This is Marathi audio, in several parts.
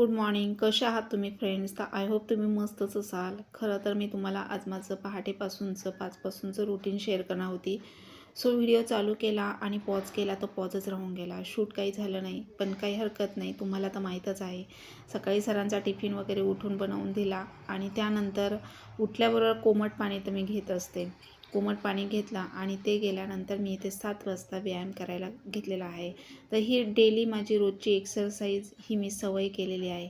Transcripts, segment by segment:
Good morning. कसे आहात तुम्ही फ्रेंड्स तर आय होप तुम्ही मस्तच असाल. खरं तर मी तुम्हाला आज माझं पहाटेपासूनचं पाचपासूनचं रुटीन शेअर करणार होती. सो व्हिडिओ चालू केला आणि पॉज केला तर पॉजच राहून गेला. शूट काही झालं नाही पण काही हरकत नाही. तुम्हाला तर माहीतच आहे. सकाळी सरांचा टिफिन वगैरे उठून बनवून दिला आणि त्यानंतर उठल्याबरोबर कोमट पाणी तर मी घेत असते. कोमट पाणी घेतला आणि ते गेल्यानंतर मी इथे सात वाजता व्यायाम करायला घेतलेला आहे. तर ही डेली माझी रोजची एक्सरसाइज ही मी सवय केलेली आहे.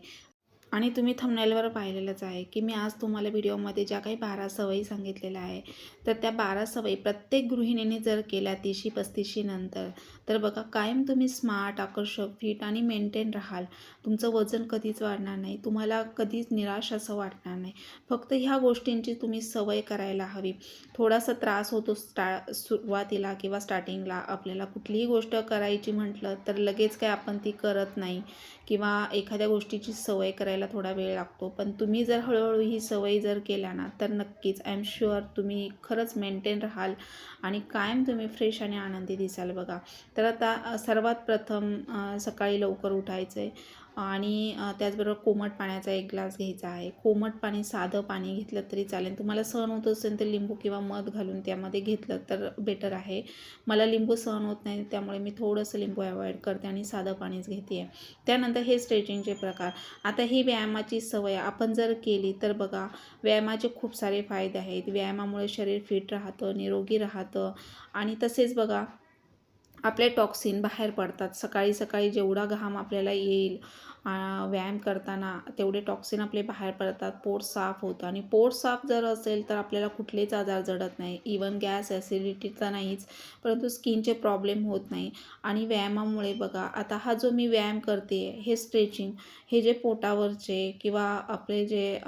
आणि तुम्ही थंबनेलवर पाहिलेलंच आहे की मी आज तुम्हाला व्हिडिओमध्ये ज्या काही बारा सवयी सांगितलेल्या आहे तर त्या बारा सवयी प्रत्येक गृहिणीने जर केल्या तीसशी पस्तीसशी नंतर तर बघा कायम तुम्ही स्मार्ट आकर्षक फिट आणि मेंटेन राहाल. तुमचं वजन कधीच वाढणार नाही. तुम्हाला कधीच निराश असं वाटणार नाही. फक्त ह्या गोष्टींची तुम्ही सवय करायला हवी. थोडासा त्रास होतो स्टा सुरुवातीला किंवा स्टार्टिंगला. आपल्याला कुठलीही गोष्ट करायची म्हटलं तर लगेच काय आपण ती करत नाही. किंवा एखाद्या गोष्टीची सवय करायला थोडा वेळ लागतो. पण तुम्ही जर हळूहळू ही सवय जर केल्या ना तर नक्कीच आय एम शुअर तुम्ही खरंच मेंटेन राहाल आणि कायम तुम्ही फ्रेश आणि आनंदी दिसाल बघा. तर तर आता सर्वात प्रथम सकाळी लवकर उठायचं आहे आणि त्याचबरोबर कोमट पाण्याचा एक ग्लास घ्यायचा आहे. कोमट पाणी साधं पाणी घेतलं तरी चालेल. तुम्हाला सहन होत असेल तर लिंबू किंवा मध घालून त्यामध्ये घेतलं तर बेटर आहे. मला लिंबू सहन होत नाही त्यामुळे मी थोडंसं लिंबू अवॉइड करते आणि साधं पाणीच घेते आहे त्यानंतर हे स्ट्रेचिंगचे प्रकार. आता ही व्यायामाची सवय आपण जर केली तर बघा व्यायामाचे खूप सारे फायदे आहेत. व्यायामामुळे शरीर फिट राहतं निरोगी राहतं आणि तसेच बघा आपले टॉक्सिन बाहेर पडतात. सकाळी सकाळी जेवढा घाम आपल्याला येईल व्यायाम करताना तेवढे टॉक्सिन आपले बाहेर पडतात पोट साफ होतं. आणि पोट साफ जर असेल तर आपल्याला कुठलेच आजार जडत नाही. इवन गॅस ॲसिडिटी तर नाहीच परंतु स्किनचे प्रॉब्लेम होत नाही. आणि व्यायामामुळे बघा आता हा जो मी व्यायाम करते हे स्ट्रेचिंग हे जे पोटावरचे किंवा आपले जे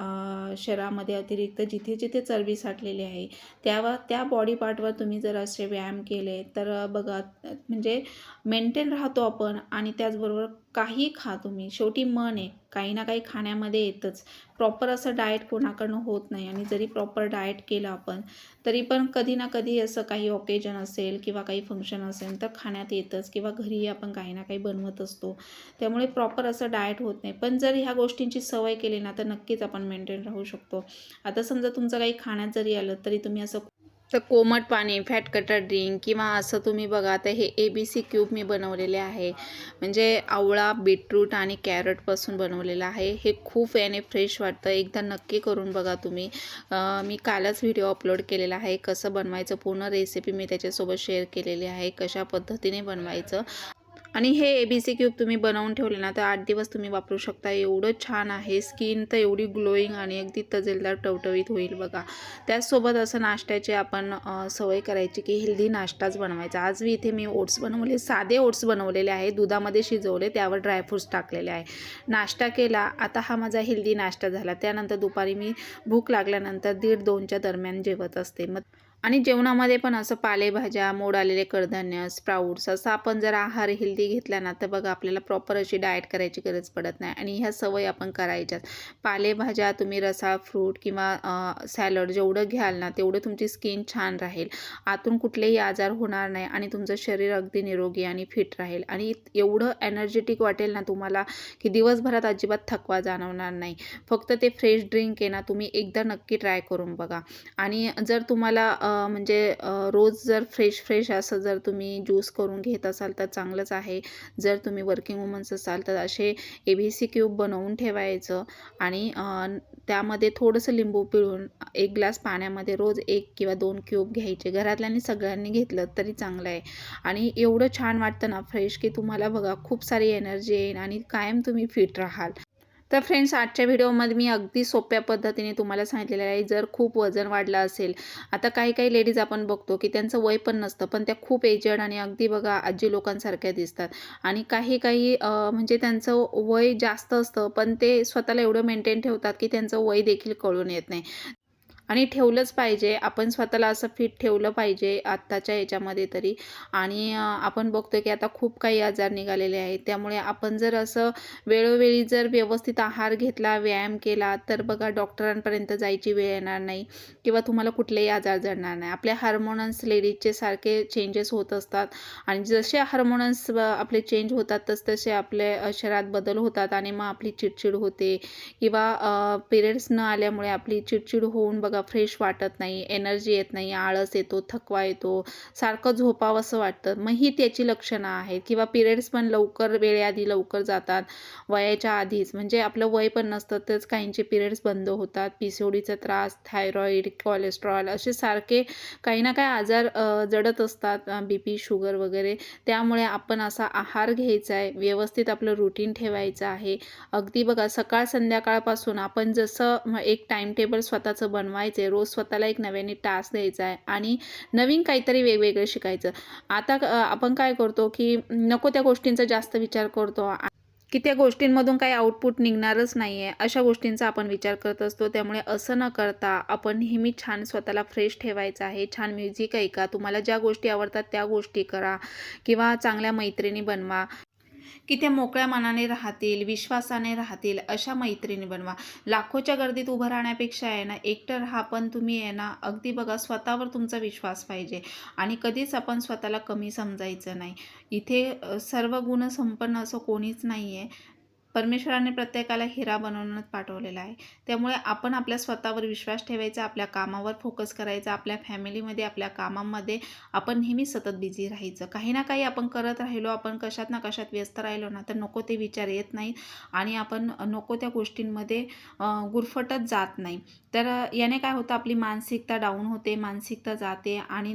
शरीरामध्ये अतिरिक्त जिथे जिथे चरबी साठलेली आहे त्यावर त्या बॉडी पार्टवर तुम्ही जर असे व्यायाम केले तर बघा म्हणजे मेंटेन राहतो आपण. आणि त्याचबरोबर काही खा तुम्ही. शेवटी मन आहे. काही ना काही खाण्यामध्ये येतच. प्रॉपर असं डाएट कोणाकडनं होत नाही आणि जरी प्रॉपर डाएट केलं आपण तरी पण कधी ना कधी असं काही ओकेजन असेल किंवा काही फंक्शन असेल तर खाण्यात येतच किंवा घरी आपण काही ना काही बनवत असतो. त्यामुळे प्रॉपर असं डाएट होत नाही. पण जर ह्या गोष्टींची सवय केली ना तर नक्कीच आपण मेंटेन राहू शकतो. आता समजा तुमचं काही खाण्यात जरी आलं तरी तुम्ही असं तर कोमट पाणी फॅट कटर ड्रिंक किंवा असं तुम्ही बघा तर हे ए बी सी क्यूब मी बनवलेले आहे. म्हणजे आवळा बीटरूट आणि कॅरटपासून बनवलेलं आहे. हे खूप याने फ्रेश वाटतं. एकदा नक्की करून बघा तुम्ही. मी कालच व्हिडिओ अपलोड केलेला आहे. कसं बनवायचं पूर्ण रेसिपी मी त्याच्यासोबत शेअर केलेली आहे. कशा पद्धतीने बनवायचं. आणि हे ए बी सी क्यूब तुम्ही बनवून ठेवले ना तर आठ दिवस तुम्ही वापरू शकता. एवढं छान आहे. स्किन तर एवढी ग्लोईंग आणि अगदी तजेलदार टवटवीत होईल बघा. त्याचसोबत असं नाश्त्याचे आपण सवय करायची की हेल्दी नाश्ताच बनवायचा. आज मी इथे मी ओट्स बनवले साधे ओट्स बनवलेले आहे. दुधामध्ये शिजवले त्यावर ड्रायफ्रूट्स टाकलेले आहे. नाश्ता केला आता हा माझा हेल्दी नाश्ता झाला. त्यानंतर दुपारी मी भूक लागल्यानंतर दीड दोनच्या दरम्यान जेवत असते. मग आणि जेवणामध्ये पण असं पालेभाज्या मोड आलेले कडधान्य स्प्राऊट्स असं आपण जर आहार हेल्दी घेतला ना तर बघा आपल्याला प्रॉपर अशी डाएट करायची गरज पडत नाही. आणि ह्या सवय आपण करायच्याच पालेभाज्या तुम्ही रसाळ फ्रूट किंवा सॅलड जेवढं घ्याल ना तेवढं तुमची स्किन छान राहील. आतून कुठलेही आजार होणार नाही आणि तुमचं शरीर अगदी निरोगी आणि फिट राहील. आणि एवढं एनर्जेटिक वाटेल ना तुम्हाला की दिवसभरात अजिबात थकवा जाणवणार नाही. फक्त ते फ्रेश ड्रिंक आहे ना तुम्ही एकदा नक्की ट्राय करून बघा. आणि जर तुम्हाला म्हणजे रोज जर फ्रेश फ्रेश असं जर तुम्ही ज्यूस करून घेत असाल तर चांगलंच आहे. जर तुम्ही वर्किंग वुमन्स असाल तर असे ए बी सी क्यूब बनवून ठेवायचं आणि त्यामध्ये थोडंसं लिंबू पिळून एक ग्लास पाण्यामध्ये रोज एक किंवा दोन क्यूब घ्यायचे. घरातल्यांनी सगळ्यांनी घेतलं तरी चांगलं आहे. आणि एवढं छान वाटतं ना फ्रेश की तुम्हाला बघा खूप सारी एनर्जी येईल आणि कायम तुम्ही फिट राहाल. तर फ्रेंड्स आजच्या व्हिडिओमध्ये मी अगदी सोप्या पद्धतीने तुम्हाला सांगितलेलं आहे जर खूप वजन वाढलं असेल आता काही काही लेडीज आपण बघतो की त्यांचं वय पण नसतं पण त्या खूप एजड आणि अगदी बघा आजी लोकांसारख्या दिसतात. आणि काही काही म्हणजे त्यांचं वय जास्त असतं पण ते स्वतःला एवढं मेंटेन ठेवतात की त्यांचं वय देखील कळून येत नाही. आणि ठेवलंच पाहिजे. आपण स्वतःला असं फिट ठेवलं पाहिजे आत्ताच्या याच्यामध्ये तरी. आणि आपण बघतो की आता खूप काही आजार निघालेले आहेत. त्यामुळे आपण जर असं वेळोवेळी जर व्यवस्थित आहार घेतला व्यायाम केला तर बघा डॉक्टरांपर्यंत जायची वेळ येणार नाही किंवा तुम्हाला कुठलेही आजार जडणार नाही. आपल्या हार्मोनन्स लेडीजचे सारखे चेंजेस होत असतात. आणि जसे हार्मोनन्स आपले चेंज होतात तस तसे आपले शरीरात बदल होतात आणि मग आपली चिडचिड होते. किंवा पिरियड्स न आल्यामुळे आपली चिडचिड होऊन बघा फ्रेश वाटत नाही एनर्जी येत नाही आळस येतो थकवा येतो सारखं झोपावंसं वाटतं. मग ही त्याची लक्षणं आहेत. किंवा पिरियड्स पण लवकर वेळेआधी लवकर जातात वयाच्या आधीच. म्हणजे आपलं वय पण नसतं तरच काहींचे पिरियड्स बंद होतात. पी सी ओडीचा त्रास थायरॉईड कोलेस्ट्रॉल असे सारखे काही ना काही आजार जडत असतात बी पी शुगर वगैरे. त्यामुळे आपण असा आहार घ्यायचा आहे. व्यवस्थित आपलं रुटीन ठेवायचं आहे. अगदी बघा सकाळ संध्याकाळपासून आपण जसं एक टाईम टेबल स्वतःचं बनवायचं शिकायचे. रोज स्वतःला एक नव्याने टास्क द्यायचा आहे आणि नवीन काहीतरी वेगवेगळे शिकायचं. आता आपण काय करतो की नको त्या गोष्टींचा जास्त विचार करतो. की त्या गोष्टींमधून काही आउटपुट निघणारच नाही आहे अशा गोष्टींचा आपण विचार करत असतो. त्यामुळे असं न करता आपण नेहमी छान स्वतःला फ्रेश ठेवायचं आहे. छान म्युझिक ऐका. तुम्हाला ज्या गोष्टी आवडतात त्या गोष्टी करा किंवा चांगल्या मैत्रिणी बनवा. की त्या मोकळ्या मनाने राहतील विश्वासाने राहतील अशा मैत्रिणी बनवा. लाखोच्या गर्दीत उभं राहण्यापेक्षा आहे ना एकटं राहा पण तुम्ही आहे ना अगदी बघा स्वतःवर तुमचा विश्वास पाहिजे. आणि कधीच आपण स्वतःला कमी समजायचं नाही. इथे सर्व गुण संपन्न असं कोणीच नाही आहे परमेश्वराने प्रत्येकाला हिरा बनवूनच पाठवलेला आहे. त्यामुळे आपण आपल्या स्वतःवर विश्वास ठेवायचा आपल्या कामावर फोकस करायचा आपल्या फॅमिलीमध्ये आपल्या कामामध्ये आपण नेहमी सतत बिझी राहायचं. काही ना काही आपण करत राहिलो आपण कशात ना कशात व्यस्त राहिलो ना तर नको ते विचार येत नाहीत आणि आपण नको त्या गोष्टींमध्ये गुरफटत जात नाही. तर याने काय होतं आपली मानसिकता डाऊन होते मानसिकता जाते आणि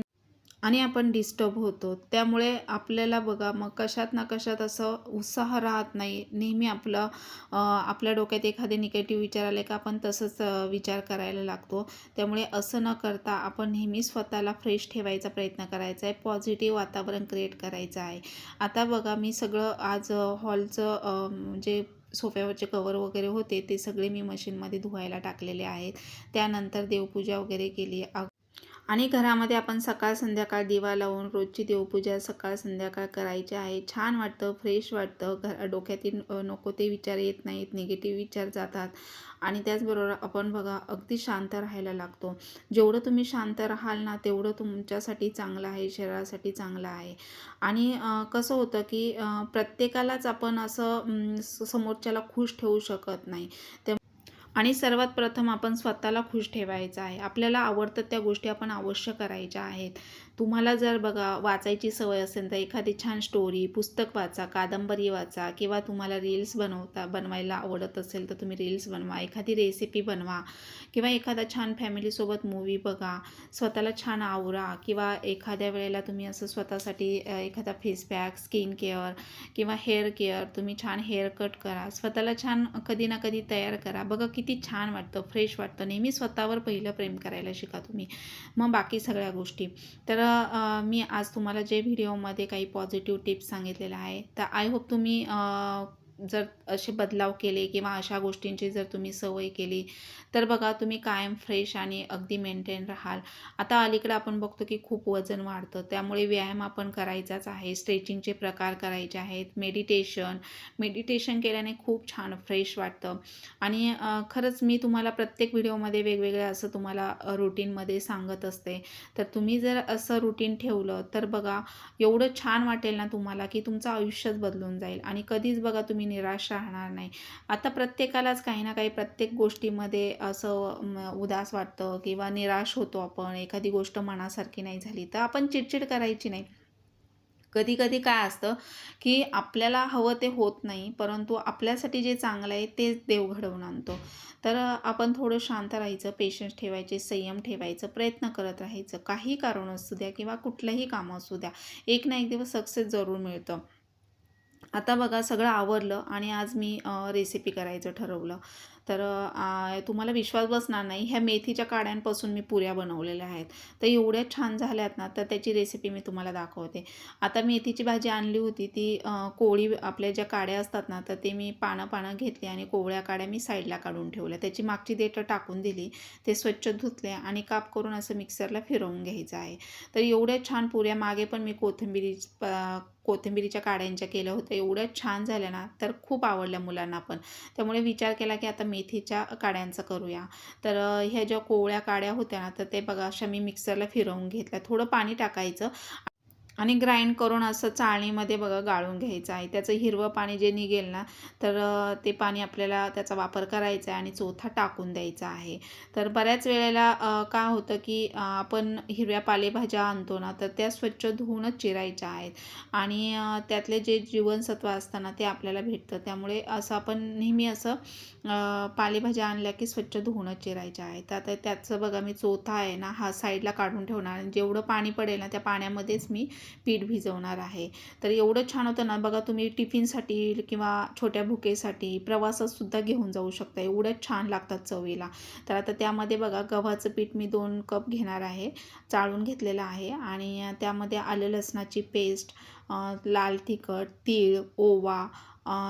आणि आपण डिस्टर्ब होतो. त्यामुळे आपल्याला बघा मग कशात ना कशात असं उत्साह राहत नाही. नेहमी आपलं आपल्या डोक्यात एखादे निगेटिव्ह विचार आले का आपण तसंच विचार करायला लागतो. त्यामुळे असं न करता आपण नेहमी स्वतःला फ्रेश ठेवायचा प्रयत्न करायचा आहे. पॉझिटिव्ह वातावरण क्रिएट करायचं आहे. आता बघा मी सगळं आज हॉलचं म्हणजे सोफ्यावरचे कवर वगैरे होते ते सगळे मी मशीनमध्ये धुवायला टाकलेले आहेत. त्यानंतर देवपूजा वगैरे केली. आणि घरामध्ये आपण सकाळ संध्याकाळ दिवा लावून रोजची देवपूजा सकाळ संध्याकाळ करायची आहे. छान वाटतं फ्रेश वाटतं. घर डोक्यातील नको ते विचार येत नाहीत निगेटिव्ह विचार जातात. आणि त्याचबरोबर आपण बघा अगदी शांत राहायला लागतो. जेवढं तुम्ही शांत राहाल ना तेवढं तुमच्यासाठी चांगलं आहे शरीरासाठी चांगलं आहे. आणि कसं होतं की प्रत्येकालाच आपण असं स- समोरच्याला खुश ठेवू शकत नाही. त्या आणि सर्वात प्रथम आपण स्वतःला खुश ठेवायचं आहे. आपल्याला आवडतात त्या गोष्टी आपण अवश्य करायच्या आहेत. तुम्हाला जर बघा वाचायची सवय असेल तर एखादी छान स्टोरी पुस्तक वाचा कादंबरी वाचा किंवा तुम्हाला रील्स बनवता बनवायला आवडत असेल तर तुम्ही रील्स बनवा एखादी रेसिपी बनवा किंवा एखादा छान फॅमिलीसोबत मूवी बघा स्वतःला छान आवरा किंवा एखाद्या वेळेला तुम्ही असं स्वतःसाठी एखादा फेस पॅक स्किन केअर किंवा हेअर केअर तुम्ही छान हेअर कट करा स्वतःला छान कधी ना कधी तयार करा. बघा किती छान वाटतं फ्रेश वाटतं. नेहमी स्वतःवर पहिलं प्रेम करायला शिका तुम्ही. मग बाकी सगळ्या गोष्टी. तर मी आज तुम्हाला जे व्हिडिओमध्ये काही पॉझिटिव्ह टिप्स सांगितलेल्या आहे तर आय होप तुम्ही जर असे बदलाव केले किंवा अशा गोष्टींची जर तुम्ही सवय केली तर बघा तुम्ही कायम फ्रेश आणि अगदी मेंटेन राहाल. आता अलीकडे आपण बघतो की खूप वजन वाढतं. त्यामुळे व्यायाम आपण करायचाच आहे. स्ट्रेचिंगचे प्रकार करायचे आहेत. मेडिटेशन मेडिटेशन केल्याने खूप छान फ्रेश वाटतं. आणि खरंच मी तुम्हाला प्रत्येक व्हिडिओमध्ये वेगवेगळे असं तुम्हाला रुटीनमध्ये सांगत असते. तर तुम्ही जर असं रुटीन ठेवलं तर बघा एवढं छान वाटेल ना तुम्हाला की तुमचं आयुष्यच बदलून जाईल. आणि कधीच बघा तुम्ही निराश राहणार नाही. आता प्रत्येकालाच काही ना काही प्रत्येक गोष्टीमध्ये असं उदास वाटतं किंवा निराश होतो आपण एखादी गोष्ट मनासारखी नाही झाली तर आपण चिडचिड करायची नाही. कधी कधी काय असतं की आपल्याला हवं ते होत नाही परंतु आपल्यासाठी जे चांगलं आहे तेच देव घडवून आणतो. तर आपण थोडं शांत राहायचं पेशन्स ठेवायचे संयम ठेवायचं प्रयत्न करत राहायचं. काही कारण असू द्या किंवा कुठलंही काम असू द्या एक ना एक दिवस सक्सेस जरूर मिळतं. आता बघा सगळं आवरलं आणि आज मी रेसिपी करायचं ठरवलं. तर तुम्हाला विश्वास बसणार नाही ह्या मेथीच्या काड्यांपासून मी पुऱ्या बनवलेल्या आहेत. तर एवढ्या छान झाल्यात ना तर त्याची रेसिपी मी तुम्हाला दाखवते. आता मेथीची भाजी आणली होती ती कोळी आपल्या ज्या काड्या असतात ना तर ते मी पानं पानं घेतली आणि कोवळ्या काड्या मी साईडला काढून ठेवल्या. त्याची मागची देठं टाकून दिली ते स्वच्छ धुतले आणि काप करून असं मिक्सरला फिरवून घ्यायचं आहे. तर एवढ्या छान पुऱ्या मागे पण मी कोथिंबिरी कोथिंबिरीच्या काड्यांच्या केल्या होत्या. एवढ्या छान झाल्या ना तर खूप आवडल्या मुलांना पण. त्यामुळे विचार केला की आता मेथीच्या काड्यांचं करूया. तर ह्या ज्या कोवळ्या काड्या होत्या ना तर ते बघा अशा मी मिक्सरला फिरवून घेतल्या. थोडं पाणी टाकायचं. आणि ग्राइंड करून असं चाळणीमध्ये बघा गाळून घ्यायचं आहे. त्याचं हिरवं पाणी जे निघेल ना तर ते पाणी आपल्याला त्याचा वापर करायचा आहे आणि चोथा टाकून द्यायचा आहे. तर बऱ्याच वेळेला काय होतं की आपण हिरव्या पालेभाज्या आणतो ना तर त्या स्वच्छ धुवूनच चिरायच्या आहेत. आणि त्यातले जे जीवनसत्व असतं ना ते आपल्याला भेटतं. त्यामुळे असं आपण नेहमी असं पालेभाज्या आणल्या की स्वच्छ धुवूनच चिरायच्या आहेत. आता त्याचं बघा मी चोथा आहे ना हा साईडला काढून ठेवणार. जेवढं पाणी पडेल ना त्या पाण्यामध्येच मी पीठ भिजवणार आहे. तर एवढं छान होतं ना बघा तुम्ही टिफिनसाठी किंवा छोट्या भुकेसाठी प्रवासातसुद्धा घेऊन जाऊ शकता. एवढं छान लागतात चवीला. तर आता त्यामध्ये बघा गव्हाचं पीठ मी दोन कप घेणार आहे चाळून घेतलेलं आहे आणि त्यामध्ये आलं लसणाची पेस्ट लाल तिखट तीळ ओवा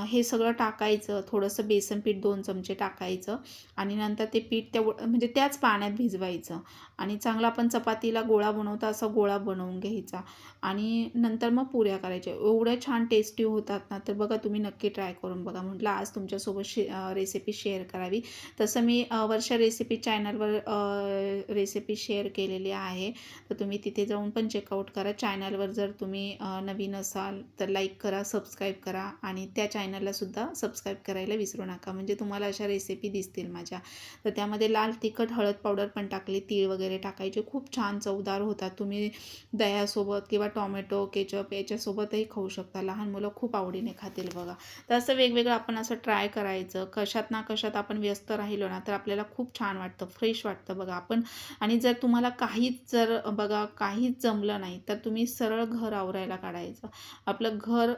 हे सगळं टाकायचं थोडंसं बेसन पीठ दोन चमचे टाकायचं आणि नंतर ते पीठ त्या म्हणजे त्याच पाण्यात भिजवायचं आणि चांगला आपण चपातीला गोळा बनवता असा गोळा बनवून घ्यायचा आणि नंतर मग पुऱ्या करायच्या. एवढ्या छान टेस्टी होतात ना तर बघा तुम्ही नक्की ट्राय करून बघा. म्हटलं आज तुमच्यासोबत शे रेसिपी शेअर करावी. तसं मी वर्षा रेसिपी चॅनलवर रेसिपी शेअर केलेली आहे. तर तुम्ही तिथे जाऊन पण चेकआउट करा. चॅनलवर जर तुम्ही नवीन असाल तर लाईक करा सबस्क्राईब करा आणि त्या चॅनललासुद्धा सबस्क्राईब करायला विसरू नका. म्हणजे तुम्हाला अशा रेसिपी दिसतील माझ्या. तर त्यामध्ये लाल तिखट हळद पावडर पण टाकली तीळ वगैरे टाकायचे. खूप छान चवदार होतात. तुम्ही दह्यासोबत किंवा टॉमॅटो केचप याच्यासोबतही खाऊ शकता. लहान मुलं खूप आवडीने खातील बघा. तर असं वेगवेगळं आपण असं ट्राय करायचं. कशात ना कशात आपण व्यस्त राहिलो ना तर आपल्याला खूप छान वाटतं. फ्रेश वाटतं बघा आपण. आणि जर तुम्हाला काहीच जर बघा काहीच जमलं नाही तर तुम्ही सरळ घर आवरायला काढायचं. आपलं घर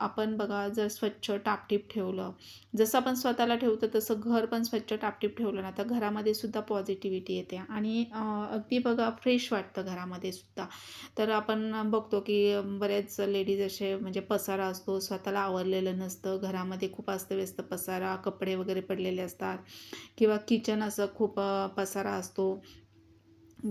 आपण बघा जर स्वच्छ टापटीप ठेवलं. जसं आपण स्वतःला ठेवतो तसं घर पण स्वच्छ टापटीप ठेवलं ना तर घरामध्ये सुद्धा पॉझिटिव्हिटी येते. आणि अगदी बघा फ्रेश वाटतं घरामध्ये सुद्धा. तर आपण बघतो की बरेच लेडीज असे म्हणजे पसारा असतो स्वतःला आवरलेलं नसतं. घरामध्ये खूप अस्तव्यस्त पसारा कपडे वगैरे पडलेले असतात. किंवा किचन असं खूप पसारा असतो.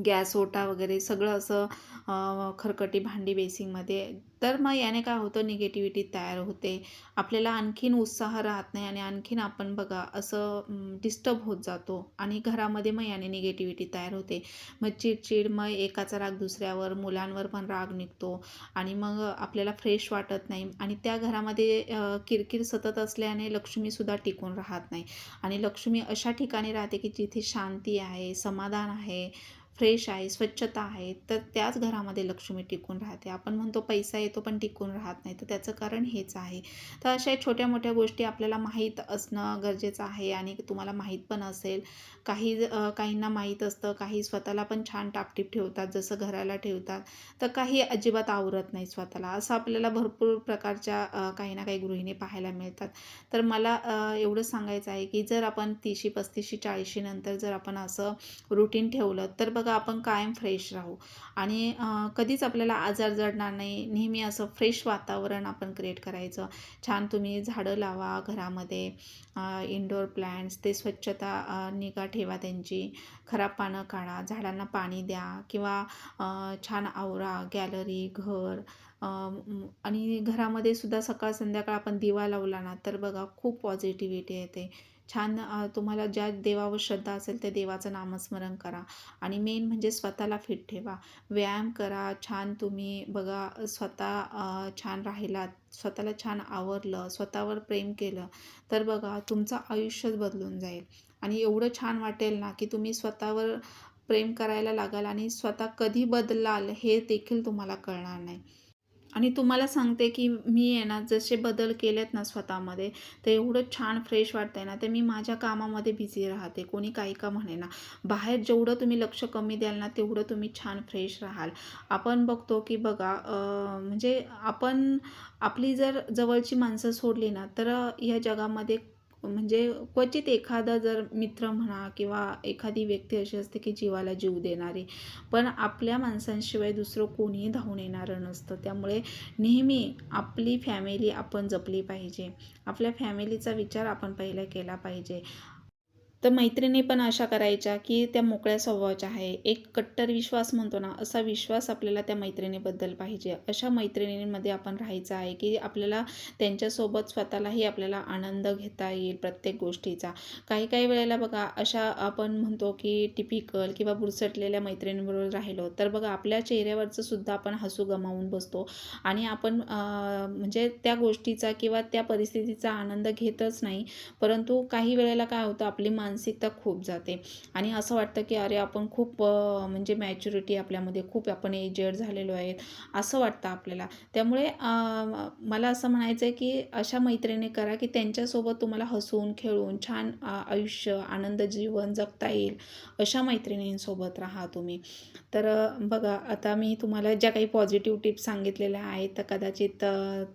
गॅस ओटा वगैरे सगळं असं खरकटी भांडी बेसिंगमध्ये तर मग याने काय होतं निगेटिव्हिटी तयार होते. आपल्याला आणखीन उत्साह राहत नाही आणि आणखीन आपण बघा असं डिस्टर्ब होत जातो आणि घरामध्ये मग याने निगेटिव्हिटी तयार होते. मग चिडचिड मग एकाचा राग दुसऱ्यावर मुलांवर पण राग निघतो आणि मग आपल्याला फ्रेश वाटत नाही आणि त्या घरामध्ये किरकिर सतत असल्याने लक्ष्मीसुद्धा टिकून राहत नाही. आणि लक्ष्मी अशा ठिकाणी राहते की जिथे शांती आहे समाधान आहे फ्रेश आहे स्वच्छता आहे तर त्याच घरामध्ये लक्ष्मी टिकून राहते. आपण म्हणतो पैसा येतो पण टिकून राहत नाही. तर त्याचं कारण हेच आहे. तर अशा छोट्या मोठ्या गोष्टी आपल्याला माहीत असणं गरजेचं आहे आणि तुम्हाला माहीत पण असेल. काही काहींना माहीत असतं काही स्वतःला पण छान टापटीप ठेवतात जसं घराला ठेवतात. तर काही अजिबात आवरत नाही स्वतःला. असं आपल्याला भरपूर प्रकारच्या काही ना काही गृहिणी पाहायला मिळतात. तर मला एवढं सांगायचं आहे की जर आपण तीशी पस्तीशी चाळीशी नंतर जर आपण असं रुटीन ठेवलं तर बघ आपण कायम फ्रेश राहू. आणि कधीच आपल्याला आजार जडणार नाही. नेहमी असं फ्रेश वातावरण आपण क्रिएट करायचं. छान तुम्ही झाडं लावा घरामध्ये इनडोअर प्लॅन्ट्स ते स्वच्छता निगा ठेवा त्यांची. खराब पानं काढा झाडांना पाणी द्या किंवा छान आवरा गॅलरी घर आणि घरामध्ये सुद्धा सकाळ संध्याकाळ आपण दिवा लावला ना तर बघा खूप पॉझिटिव्हिटी येते. छान तुम्हाला ज्या देवावर श्रद्धा असेल त्या देवाचं नामस्मरण करा. आणि मेन म्हणजे स्वतःला फिट ठेवा. व्यायाम करा छान तुम्ही बघा स्वतः छान राहिलात स्वतःला छान आवरलं स्वतःवर प्रेम केलं तर बघा तुमचं आयुष्यच बदलून जाईल. आणि एवढं छान वाटेल ना की तुम्ही स्वतःवर प्रेम करायला लागाल आणि स्वतः कधी बदलाल हे देखील तुम्हाला कळणार नाही. आणि तुम्हाला सांगते की मी आहे ना जसे बदल केलेत ना स्वतःमध्ये ते एवढं छान फ्रेश वाटतंय ना ते मी माझ्या कामामध्ये बिझी राहते. कोणी काही का म्हणे ना बाहेर जेवढं तुम्ही लक्ष कमी द्याल ना तेवढं तुम्ही छान फ्रेश राहाल. आपण बघतो की बघा म्हणजे आपण आपली जर जवळची माणसं सोडली ना तर या जगामध्ये म्हणजे क्वचित एखादा जर मित्र म्हणा किंवा एखादी व्यक्ती अशी असते की जीवाला जीव देणारी पण आपल्या माणसांशिवाय दुसरं कोणीही धावून येणारं नसतं. त्यामुळे नेहमी आपली फॅमिली आपण जपली पाहिजे. आपल्या फॅमिलीचा विचार आपण पहिला केला पाहिजे. तर मैत्रिणी पण अशा करायच्या की त्या मोकळ्या स्वभावाच्या आहे. एक कट्टर विश्वास म्हणतो ना असा विश्वास आपल्याला त्या मैत्रिणीबद्दल पाहिजे. अशा मैत्रिणींमध्ये आपण राहायचं आहे की आपल्याला त्यांच्यासोबत स्वतःलाही आपल्याला आनंद घेता येईल प्रत्येक गोष्टीचा. काही काही वेळेला बघा अशा आपण म्हणतो की टिपिकल किंवा बुरसटलेल्या मैत्रिणींबरोबर राहिलो तर बघा आपल्या चेहऱ्यावरचं सुद्धा आपण हसू गमावून बसतो. आणि आपण म्हणजे त्या गोष्टीचा किंवा त्या परिस्थितीचा आनंद घेतच नाही. परंतु काही वेळेला काय होतं आपली मानसिकता खूप जाते. आणि असं वाटतं की अरे आपण खूप म्हणजे मॅच्युरिटी आपल्यामध्ये खूप आपण एजेड झालेलो आहेत असं वाटतं आपल्याला. त्यामुळे मला असं म्हणायचं आहे की अशा मैत्रिणी करा की त्यांच्यासोबत तुम्हाला हसून खेळून छान आयुष्य आनंद जीवन जगता येईल अशा मैत्रिणींसोबत राहा तुम्ही. तर बघा आता मी तुम्हाला ज्या काही पॉझिटिव्ह टिप्स सांगितलेल्या आहेत तर कदाचित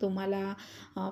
तुम्हाला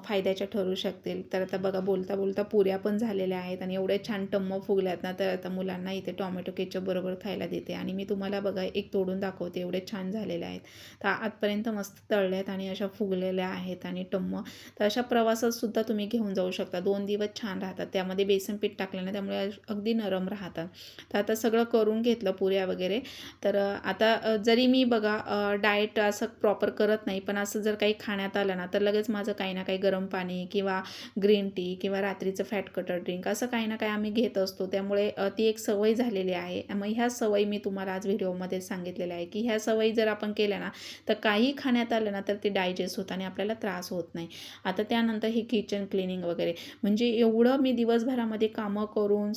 फायद्याच्या ठरू शकतील. तर आता बघा बोलता बोलता पुऱ्या पण झालेल्या आहेत आणि एवढे छान टम्म फुगल्यात ना तर आता मुलांना इथे टॉमॅटो केचप बरोबर खायला देते. आणि मी तुम्हाला बघा एक तोडून दाखवते एवढे छान झालेले आहेत. तर आजपर्यंत मस्त तळल्यात आणि अशा फुगलेल्या आहेत आणि टम्म. तर अशा प्रवासात सुद्धा तुम्ही घेऊन जाऊ शकता. दोन दिवस छान राहतात. त्यामध्ये बेसन पीठ टाकलं ना त्यामुळे अगदी नरम राहतात तर आता सगळं करून घेतलं पुऱ्या वगैरे. तर आता जरी मी बघा डाएट असं प्रॉपर करत नाही पण असं जर काही खाण्यात आलं ना तर लगेच माझं काही ना काही गरम पाणी किंवा ग्रीन टी किंवा रात्रीचं फॅट कटर ड्रिंक असं काही ना काही आम्ही घेत असतो. त्यामुळे ती एक सवय झालेली आहे. मग ह्या सवयी मी तुम्हाला आज व्हिडिओमध्ये सांगितलेल्या आहे की ह्या सवयी जर आपण केल्या ना तर काही खाण्यात आलं ना तर ते डायजेस्ट होतं आणि आपल्याला त्रास होत नाही. आता त्यानंतर ही किचन क्लिनिंग वगैरे. म्हणजे एवढं मी दिवसभरामध्ये कामं करून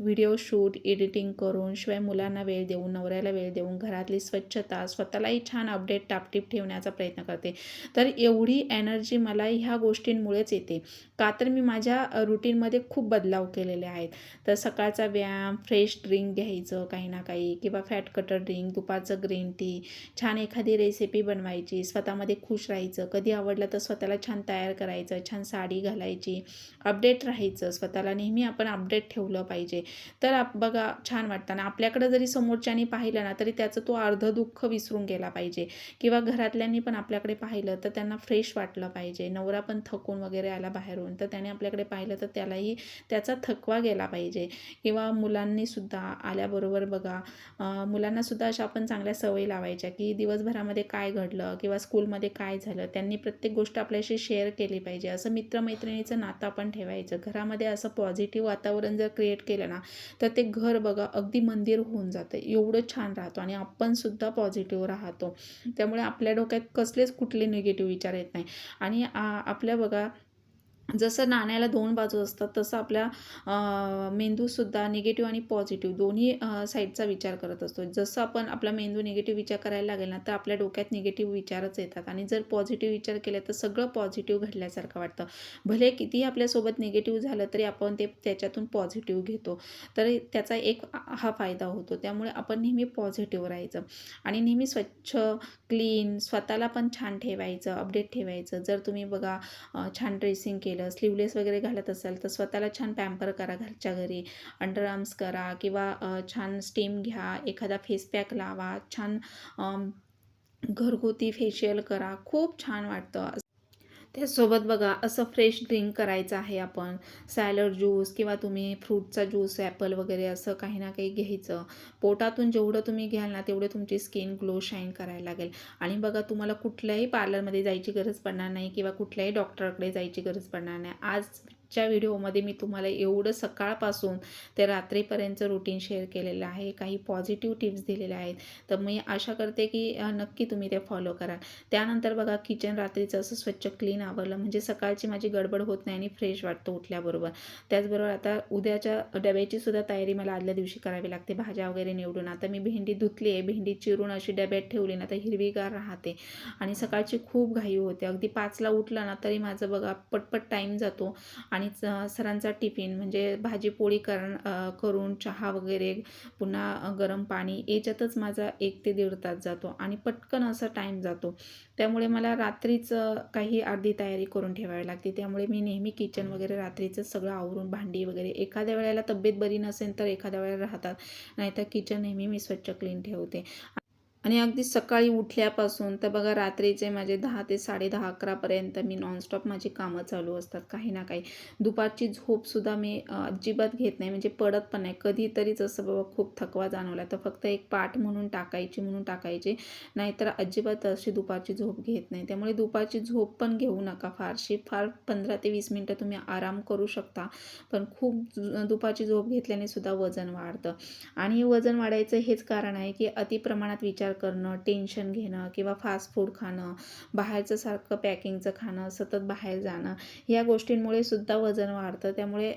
व्हिडिओ शूट एडिटिंग करून शिवाय मुलांना वेळ देऊन नवऱ्याला वेळ देऊन घरातली स्वच्छता स्वतःलाही छान अपडेट टापटीप ठेवण्याचा प्रयत्न करते. तर एवढी एनर्जी मला ह्या गोष्टींमुळेच येते. का तर मी माझ्या रुटीनमध्ये खूप बदलाव केलेले आहेत. तर सकाळचा व्यायाम फ्रेश ड्रिंक घ्यायचं काही ना काही किंवा फॅट कटर ड्रिंक दुपारचं ग्रीन टी छान एखादी रेसिपी बनवायची स्वतःमध्ये खुश राहायचं कधी आवडलं तर स्वतःला छान तयार करायचं छान साडी घालायची अपडेट राहायचं स्वतःला नेहमी आपण अपडेट ठेवलं पाहिजे. तर आप बघा छान वाटतं. ना आपल्याकडं जरी समोरच्यानी पाहिलं ना तरी त्याचं तो अर्ध दुःख विसरून गेला पाहिजे. किंवा घरातल्यांनी पण आपल्याकडे पाहिलं तर त्यांना फ्रेश वाटलं पाहिजे. नवरा पण थकून वगैरे आला बाहेरून तर त्याने आपल्याकडे पाहिलं तर त्यालाही त्याचा थकवा गेला पाहिजे. किंवा मुलांनी सुद्धा आल्याबरोबर बघा मुलांनासुद्धा मुलांना सुद्धा अशा आपण चांगल्या सवयी लावायच्या की दिवसभरामध्ये काय घडलं किंवा स्कूलमध्ये काय झालं त्यांनी प्रत्येक गोष्ट आपल्याशी शेअर केली पाहिजे. असं मित्रमैत्रिणीचं नातं आपण ठेवायचं. घरामध्ये असं पॉझिटिव्ह वातावरण जर क्रिएट केलं ना तर ते घर बघा अगदी मंदिर होऊन जातं. एवढं छान राहतो आणि आपण सुद्धा पॉझिटिव्ह राहतो. त्यामुळे आपल्या डोक्यात कसलेच कुठले निगेटिव्ह विचार येत नाही. आणि आपल्या बघा जसं नाण्याला दोन बाजू असतात तसं आपल्या मेंदूसुद्धा निगेटिव्ह आणि पॉझिटिव्ह दोन्ही साईडचा विचार करत असतो. जसं आपण आपला मेंदू निगेटिव्ह विचार करायला लागेल ना तर आपल्या डोक्यात निगेटिव्ह विचारच येतात. आणि जर पॉझिटिव्ह विचार केले तर सगळं पॉझिटिव्ह घडल्यासारखं वाटतं. भले कितीही आपल्यासोबत निगेटिव्ह झालं तरी आपण ते त्याच्यातून पॉझिटिव्ह घेतो. तर त्याचा एक हा फायदा होतो. त्यामुळे आपण नेहमी पॉझिटिव्ह राहायचं. आणि नेहमी स्वच्छ क्लीन स्वतःला पण छान ठेवायचं अपडेट ठेवायचं. जर तुम्ही बघा छान ड्रेसिंग केलं स्लीवलेस वगैरे घालत असाल तर स्वतःला छान पॅम्पर करा घरच्या घरी. अंडर आर्म्स करा किंवा छान स्टीम घ्या एखादा फेस पॅक लावा छान घरगुती फेशियल करा. खूप छान वाटतं. त्याचसोबत बघा असं फ्रेश ड्रिंक करायचं आहे आपण. सॅलड ज्यूस किंवा तुम्ही फ्रूटचा ज्यूस ॲपल वगैरे असं काही ना काही घ्यायचं. पोटातून जेवढं तुम्ही घ्याल ना तेवढं तुमची स्किन ग्लो शाईन करायला लागेल. आणि बघा तुम्हाला कुठल्याही पार्लरमध्ये जायची गरज पडणार नाही किंवा कुठल्याही डॉक्टरकडे जायची गरज पडणार नाही. आज च्या व्हिडिओमध्ये मी तुम्हाला एवढं सकाळपासून ते रात्रीपर्यंत रुटीन शेअर केलेलं आहे. काही पॉझिटिव्ह टिप्स दिलेल्या आहेत. तर मी आशा करते की नक्की तुम्ही ते फॉलो कराल. त्यानंतर बघा किचन रात्रीचं असं स्वच्छ क्लीन आवरलं. म्हणजे सकाळची माझी गडबड होत नाही आणि फ्रेश वाटतं उठल्याबरोबर. त्याचबरोबर आता उद्याच्या डब्याची सुद्धा तयारी मला आदल्या दिवशी करावी लागते. भाज्या वगैरे निवडून. आता मी भेंडी धुतली आहे. भेंडी चिरून अशी डब्यात ठेवली ना तर हिरवीगार राहते. आणि सकाळची खूप घाई होते. अगदी पाचला उठलं ना तरी माझं बघा पटपट टाईम जातो. आणि च- सरांचा टिफिन म्हणजे भाजी पोळी करण करून चहा वगैरे पुन्हा गरम पाणी याच्यातच माझा एक ते दीड तास जातो आणि पटकन असा टाईम जातो. त्यामुळे मला रात्रीचं काही अर्धी तयारी करून ठेवावी लागते. त्यामुळे मी नेहमी किचन वगैरे रात्रीचं सगळं आवरून भांडी वगैरे एखाद्या वेळेला तब्येत बरी नसेल तर एखाद्या वेळेला राहतात. नाहीतर किचन नेहमी मी स्वच्छ क्लीन ठेवते. आणि अगदी सकाळी उठल्यापासून तर बघा रात्रीचे माझे दहा ते साडे दहा अकरापर्यंत मी नॉनस्टॉप माझी कामं चालू असतात काही ना काही. दुपारची झोपसुद्धा मी अजिबात घेत नाही म्हणजे पडत पण नाही. कधीतरीच असं बाबा खूप थकवा जाणवला. तर फक्त एक पाठ म्हणून टाकायची म्हणून टाकायची. नाहीतर अजिबात अशी दुपारची झोप घेत नाही. त्यामुळे दुपारची झोप पण घेऊ नका फारशी. फार पंधरा ते वीस मिनटं तुम्ही आराम करू शकता. पण खूप जु- दुपारची झोप घेतल्याने सुद्धा वजन वाढतं. आणि वजन वाढायचं हेच कारण आहे की अतिप्रमाणात विचार करणं टेन्शन घेणं किंवा फास्ट फूड खाणं बाहेरचं सारखं पॅकिंगचं खाणं सतत बाहेर जाणं या गोष्टींमुळे सुद्धा वजन वाढतं. त्यामुळे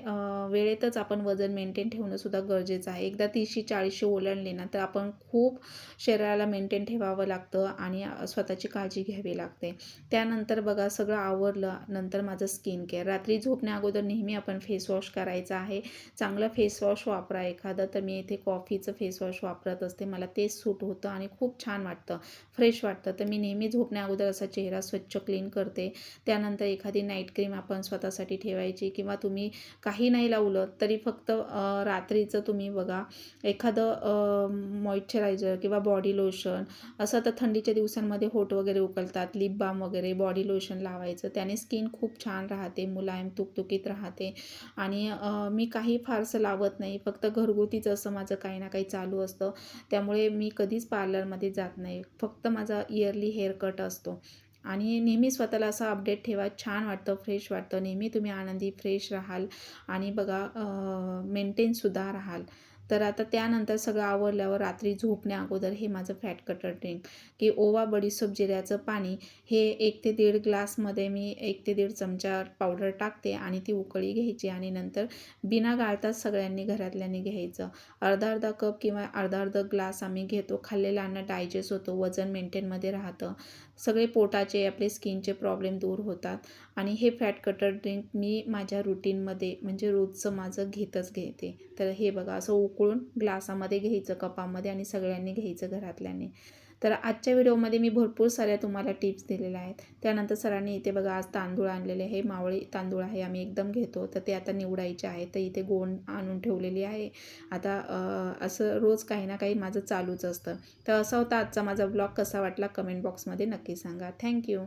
वेळेतच आपण वजन मेंटेन ठेवणंसुद्धा गरजेचं आहे. एकदा तीसशे चाळीसशे ओलांडले ना तर आपण खूप शरीराला मेंटेन ठेवावं लागतं आणि स्वतःची काळजी घ्यावी लागते. त्यानंतर बघा सगळं आवरलं नंतर माझं स्किन केअर रात्री झोपण्या अगोदर नेहमी आपण फेस वॉश करायचा आहे. चांगलं फेस वॉश वापरा एखादं. तर मी इथे कॉफीचं फेस वॉश वापरत असते. मला तेच सूट होतं आणि खूप खूप छान वाटतं. फ्रेश वाटतं. तर मी नेहमी झोपण्या अगोदर असा चेहरा स्वच्छ क्लीन करते. त्यानंतर एखादी नाईट क्रीम आपण स्वतःसाठी ठेवायची किंवा तुम्ही काही नाही लावलं तरी फक्त रात्रीचं तुम्ही बघा. एखादं मॉइश्चरायझर किंवा बॉडी लोशन असं तर थंडीच्या दिवसांमध्ये होट वगैरे उकलतात. लिप बाम वगैरे बॉडी लोशन लावायचं. त्याने स्किन खूप छान राहते मुलायम तुकतुकीत राहते. आणि मी काही फारसं लावत नाही. फक्त घरगुतीच असं माझं काही ना काही चालू असतं. त्यामुळे मी कधीच पार्लरमध्ये जात नाही. फक्त माझा इयरली हेअर कट असतो. आणि नेहमी स्वतःला असं अपडेट ठेवा छान वाटतं फ्रेश वाटतं. नेहमी तुम्ही आनंदी फ्रेश राहाल. आणि बघा मेंटेनसुद्धा राहाल. तर आता त्यानंतर सगळं आवरल्यावर रात्री झोपण्या अगोदर हे माझं फॅट कटर ड्रिंक की ओवा बडीसोप जिऱ्याचं पाणी हे एक ते दीड ग्लासमध्ये मी एक ते दीड चमचा पावडर टाकते आणि ती उकळी घ्यायची आणि नंतर बिना गाळताच सगळ्यांनी घरातल्यांनी घ्यायचं. अर्धा अर्धा कप किंवा अर्धा अर्धा ग्लास आम्ही घेतो. खाल्लेलं अन्न डायजेस्ट होतो वजन मेंटेनमध्ये राहतं. सगळे पोटाचे आपले स्किनचे प्रॉब्लेम दूर होतात. आणि हे फॅट कटर ड्रिंक मी माझ्या रुटीनमध्ये म्हणजे रोजचं माझं घेतच घेते. तर हे बघा असं उक उकळून ग्लासामध्ये घ्यायचं कपामध्ये आणि सगळ्यांनी घ्यायचं घरातल्यांनी. तर आजच्या व्हिडिओमध्ये मी भरपूर साऱ्या तुम्हाला टिप्स दिलेल्या आहेत. त्यानंतर सरांनी इथे बघा आज तांदूळ आणलेले हे मावळी तांदूळ आहे आम्ही एकदम घेतो. तर ते आता निवडायचे आहे. तर इथे गोंड आणून ठेवलेली आहे. आता असं रोज काही ना काही माझं चालूच असतं. तर असा होता आजचा माझा ब्लॉग. कसा वाटला? कमेंट बॉक्समध्ये नक्की सांगा. थँक्यू